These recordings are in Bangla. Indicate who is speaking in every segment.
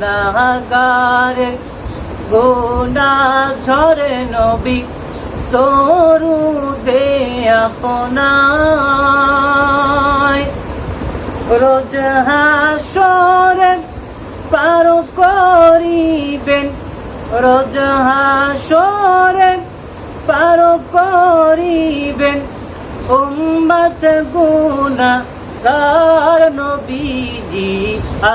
Speaker 1: গুনাগারে গুনা ঝরে নবী তরু দে আপনায় রোজ হাসরে পার করিবেন, রোজ হাসরে পার করিবেন। উম্মত গুনা কার নবীজি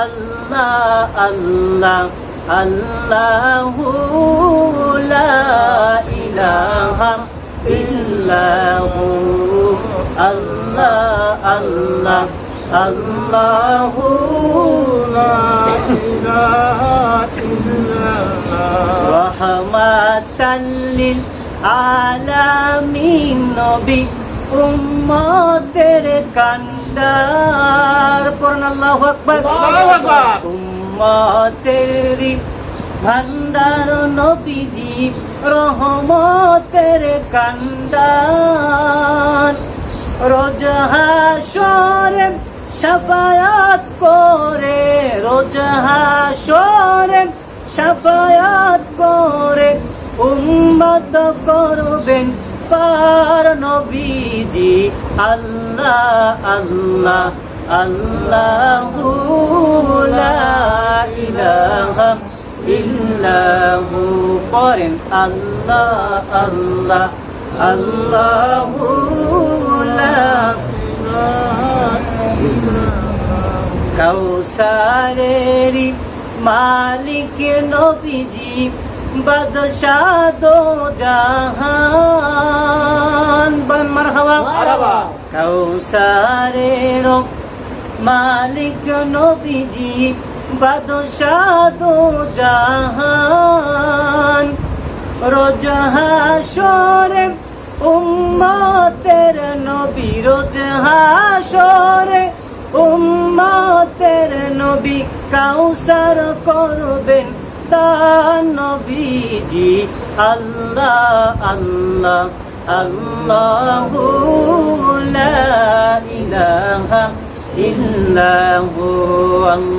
Speaker 1: আল্লাহ আল্লাহ আল্লাহ, আল্লাহু লা ইলাহা ইল্লাহু। আল্লাহ আল্লাহ, আল্লাহু
Speaker 2: লা ইলাহা ইল্লাহু
Speaker 1: রাহমাতাল লিল আলামিন নবী, উম্মতের কান্না আল্লাহু আকবার। উম্মতের ভান্ডার নবীজি রহমতের কান্দার রোজ হাসরে সাফায়াত করে রোজ হাসরে সাফায়াত করে উম্মত করবেন পার নবীজি আল্লাহ আল্লাহ আল্লাহু লা করেন আল্লাহ আল্লাহ আল্লাহু লা মালিক নবীজি বাদশাহ দো জাহান। বলেন মারহাবা।
Speaker 2: মারহাবা।
Speaker 1: কৌসারের মালিক নবীজি বাদশাহ দো জাহান। রোজ হাসরে উম্মতের নবী রোজ হাসরে উম্মতের নবী কাউসার করবেন। তার নবীজি আল্লাহ আল্লাহ আল্লাহু লা ইলাহা ইল্লাহু আল্লাহ।